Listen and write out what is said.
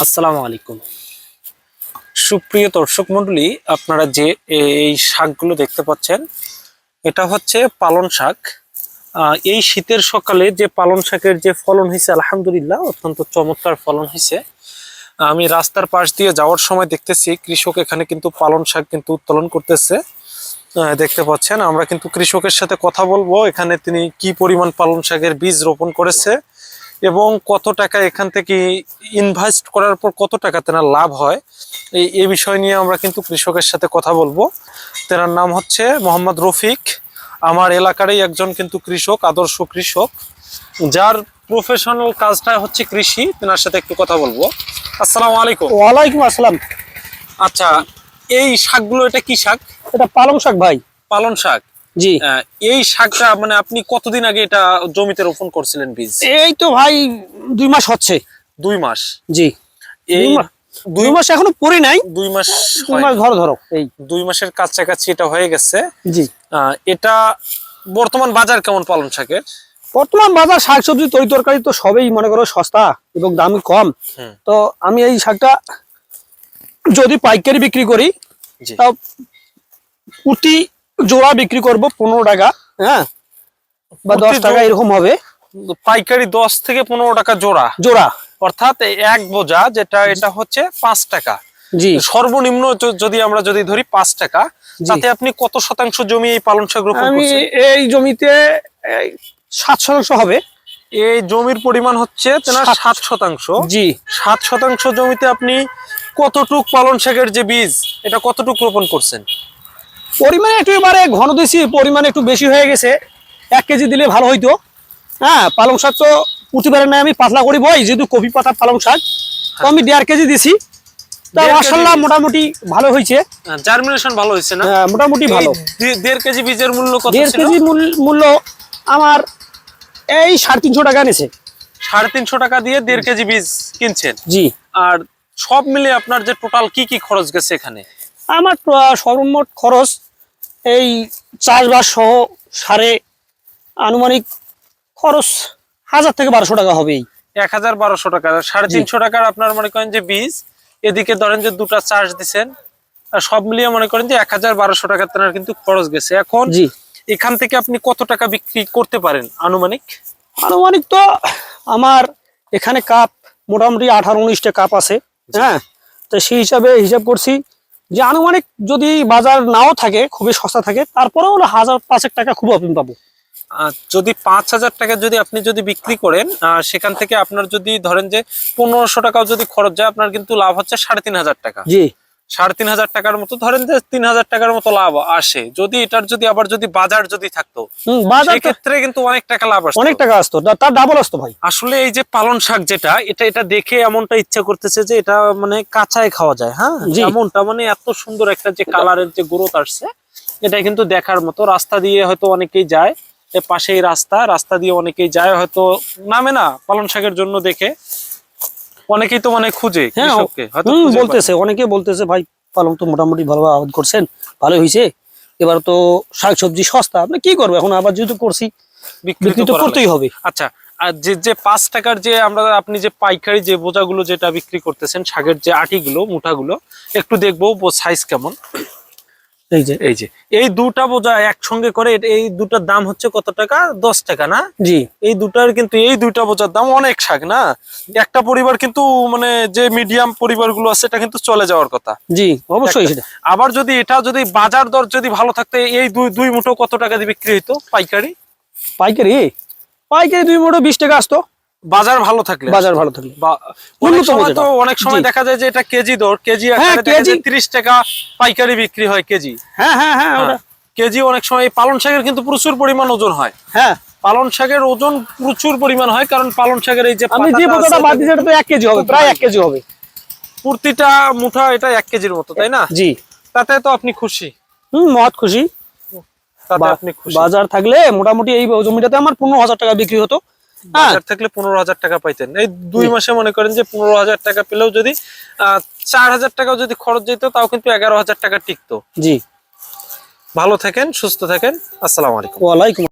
আসসালামু আলাইকুম। সুপ্রিয় দর্শক মণ্ডলী আপনারা যে এই শাকগুলো দেখতে পাচ্ছেন, এটা হচ্ছে পালন শাক। এই শীতের সকালে যে পালন শাকের যে ফলন হয়েছে, আলহামদুলিল্লাহ, অত্যন্ত চমৎকার ফলন হয়েছে। আমি রাস্তার পাশ দিয়ে যাওয়ার সময় দেখতেছি, কৃষক এখানে কিন্তু পালন শাক কিন্তু উত্তোলন করতেছে। দেখতে পাচ্ছেন, আমরা কিন্তু কৃষকের সাথে কথা বলব, এখানে তিনি কি পরিমাণ পালন শাকের বীজ রোপণ করেছে। এবং কত টাকা এখান থেকে ইনভেস্ট করার পর কত টাকা তেনার লাভ হয় এই এই বিষয় নিয়ে আমরা কিন্তু কৃষকের সাথে কথা বলব। তেনার নাম হচ্ছে মোহাম্মদ রফিক। আমার এলাকারই একজন কিন্তু কৃষক আদর্শ কৃষক। যার প্রফেশনাল কাজটা হচ্ছে কৃষি তেনার সাথে একটু কথা বলব। আসসালামু আলাইকুম। ওয়ালাইকুম আসসালাম। আচ্ছা এই শাকগুলো এটা কি শাক? এটা পালং শাক ভাই। পালং শাক। জি। এই শাকটা মানে আপনি কতদিন আগে এটা জমিতে রোপণ করছিলেন বীজ? এই তো ভাই দুই মাস হচ্ছে। দুই মাস? জি। এই দুই মাস এখনও পরি নাই। দুই মাস দুই মাস ধরো ধরো এই। দুই মাসের কাছাকাছি এটা হয়ে গেছে। জি। এটা বর্তমান বাজার কেমন পালন শাকের? বর্তমান বাজার শাকসবজি তরি তরকারি তো সবই মনে করো সস্তা এবং দাম কম। তো আমি এই শাকটা যদি পাইকারি বিক্রি করি তাও প্রতি জোড়া বিক্রি করব পনেরো টাকা হ্যাঁ? বা দশ টাকা এরকম হবে। পাইকারি দশ থেকে পনেরো টাকা জোড়া। জোড়া। অর্থাৎ এক বোঝা যেটা এটা হচ্ছে পাঁচ টাকা। জি। সর্বনিম্ন যদি আমরা যদি ধরি পাঁচ টাকা। তাতে আপনি কত শতাংশ জমি এই পালন শাক রোপণ আমি এই জমিতে সাত শতাংশ হবে। এই জমির পরিমাণ হচ্ছে সাত শতাংশ। জি। সাত শতাংশ জমিতে আপনি কতটুক পালন শাকের যে বীজ এটা কতটুক রোপণ করছেন? পরিমাণে একটু এবারে ঘন দিছি পরিমাণে একটু বেশি হয়ে গেছে। এক কেজি দিলে ভালো হইতো। হ্যাঁ পালং শাক তো প্রতিবারে নাই আমি পাতলা করি বই যেহেতু কপি পাতা পালং শাক। তো আমি দেড় কেজি দিছি তা মাসাল্লাহ মোটামুটি ভালো হয়েছে জার্মিনেশন ভালো হয়েছে না? হ্যাঁ, মোটামুটি ভালো। দেড় কেজি বীজের মূল্য কত দেড় কেজি মূল্য আমার এই সাড়ে তিনশো টাকা সাড়ে তিনশো টাকা দিয়ে দেড় কেজি বীজ কিনছেন। জি। আর সব মিলে আপনার যে টোটাল কি কি খরচ গেছে এখানে? আমার সর্বমোট খরচ এই চাষবাস সহ সারে আনুমানিক খরচ হাজার থেকে বারোশো টাকা হবেই এক হাজার বারোশো টাকা। সাড়ে তিনশো টাকার আপনার মনে করেন যে বীজ এদিকে ধরেন যে দুটা চাষ দিচ্ছেন সব মিলিয়ে মনে করেন যে এক হাজার বারোশো টাকা তেনার কিন্তু খরচ গেছে। এখন জি। এখান থেকে আপনি কত টাকা বিক্রি করতে পারেন আনুমানিক? আনুমানিক তো আমার এখানে কাপ মোটামুটি আঠারো উনিশটা কাপ আছে হ্যাঁ? তো সেই হিসাবে হিসাব করছি যে আনুমানিক যদি বাজার নাও থাকে খুবই সস্তা থাকে তারপরেও হলো হাজার পাঁচেক টাকা খুব আপনি পাবো। আহ, যদি পাঁচ হাজার টাকা যদি আপনি যদি বিক্রি করেন আহ, সেখান থেকে আপনার যদি ধরেন যে পনেরোশো টাকাও যদি খরচ যায় আপনার কিন্তু লাভ হচ্ছে সাড়ে তিন হাজার টাকা। জি। সাড়ে তিন হাজার টাকার মতো ধরেন যে তিন হাজার টাকার মতো লাভ আসে। যদি এটার যদি আবার যদি বাজার যদি থাকতো সেক্ষেত্রে কিন্তু অনেক টাকা লাভ আসতো। অনেক টাকা আসতো। তার ডাবল আসতো ভাই। আসলে এই যে পালন শাক যেটা এটা এটা দেখে এমনটা ইচ্ছা করতেছে যে এটা মানে কাঁচায় খাওয়া যায় হ্যাঁ। এমনটা মানে এত সুন্দর একটা যে কালারের যে গ্রোথ আসছে এটা কিন্তু দেখার মতো। রাস্তা দিয়ে হয়তো অনেকেই যায় পাশেই রাস্তা রাস্তা দিয়ে অনেকেই যায় হয়তো নামে না পালন শাকের জন্য দেখে। অনেকেই তো মানে খুঁজে হ্যাঁ। বলতেছে অনেকে বলতেছে ভাই পালং তো মোটামুটি ভালো আবাদ করছেন ভালো হয়েছে এবার তো শাকসবজি সস্তা আপনি কি করব? এখন আবার যেহেতু করছি বিক্রি তো করতেই হবে। আচ্ছা আর যে যে পাঁচ টাকার যে আমরা আপনি যে পাইকারি যে বোঝাগুলো যেটা বিক্রি করতেছেন শাকের যে আটিগুলো মুঠাগুলো একটু দেখব সাইজ কেমন। এই যে। এই যে। এই দুটা বোঝা একসঙ্গে করে এই দুটার দাম হচ্ছে কত টাকা? দশ টাকা না? জি। এই দুটার কিন্তু এই দুইটা বোঝার দাম অনেক শাক না? একটা পরিবার কিন্তু মানে যে মিডিয়াম পরিবারগুলো আছে এটা কিন্তু চলে যাওয়ার কথা। জি অবশ্যই আবার যদি এটা যদি বাজার দর যদি ভালো থাকতে এই দুই দুই মুঠো কত টাকা দিয়ে বিক্রি হইতো? পাইকারি? পাইকারি? পাইকারি দুই মুঠো বিশ টাকা আসতো। বাজার ভালো থাকলে বাজার ভালো থাকলে। অনেক উন্নত সময় তো অনেক সময় দেখা যায় যে এটা কেজি দর। কেজি হ্যাঁ, কেজি। টাকা পাইকারি বিক্রি হয় কেজি। হ্যাঁ হ্যাঁ হ্যাঁ কেজি অনেক সময় পালন শাকের কিন্তু প্রচুর পরিমাণ ওজন হয়। হ্যাঁ। পালন শাকের ওজন প্রচুর পরিমাণ হয় কারণ পালন শাকের এই যে আমি যে বাদ এটা তো কেজি হবে প্রায় এক কেজি হবে। প্রতিটা মুঠা এটা এক কেজির মতো তাই না? জি। তাতে তো আপনি খুশি। হম মহৎ খুশি। তাতে আপনি খুশি। বাজার থাকলে মোটামুটি এই জমিটাতে আমার পনেরো হাজার টাকা বিক্রি হতো। বাজার থাকলে পনেরো হাজার টাকা পাইতেন। এই দুই মাসে মনে করেন যে পনেরো হাজার টাকা পেলেও যদি আহ, চার হাজার টাকাও যদি খরচ যেত তাও কিন্তু এগারো হাজার টাকা টিকতো। জি। ভালো থাকেন সুস্থ থাকেন। আসসালামু আলাইকুম। ওয়ালাইকুম